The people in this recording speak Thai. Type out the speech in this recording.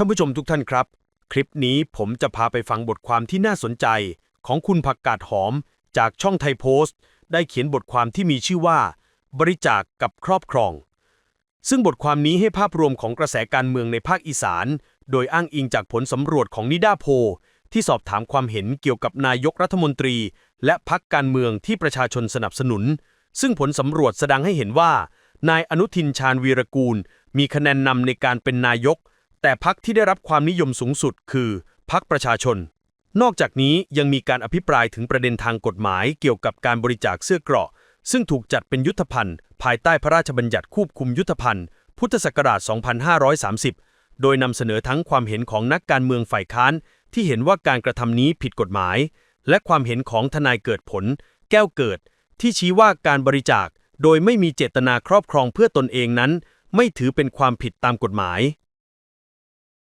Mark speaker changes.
Speaker 1: ท่านผู้ชมทุกท่านครับ คลิปนี้ผมจะพาไปฟังบทความที่น่าสนใจ ของคุณผักกาดหอม จากช่องไทยโพสต์ ได้เขียนบทความที่มีชื่อว่า บริจาคกับครอบครอง ซึ่งบทความนี้ให้ภาพรวมของกระแสการเมืองในภาคอีสาน โดยอ้างอิงจากผลสำรวจของนิดาโพที่สอบถามความเห็นเกี่ยวกับนายกรัฐมนตรี และพักการเมืองที่ประชาชนสนับสนุน ซึ่งผลสำรวจแสดงให้เห็นว่า นายอนุทินชาญวีรกูล มีคะแนนนำในการเป็นนายก แต่พักที่ได้รับความนิยมสูงสุดคือพักประชาชน นอกจากนี้ยังมีการอภิปรายถึงประเด็นทางกฎหมายเกี่ยวกับการบริจาคเสื้อเกราะ ซึ่งถูกจัดเป็นยุทธภัณฑ์ ภายใต้พระราชบัญญัติควบคุมยุทธภัณฑ์ พุทธศักราช 2530 โดยนำเสนอทั้งความเห็นของนักการเมืองฝ่ายค้าน ที่เห็นว่าการกระทำนี้ผิดกฎหมาย และความเห็นของทนายเกิดผล แก้วเกิด ที่ชี้ว่าการบริจาค โดยไม่มีเจตนาครอบครองเพื่อตนเองนั้น ไม่ถือเป็นความผิดตามกฎหมาย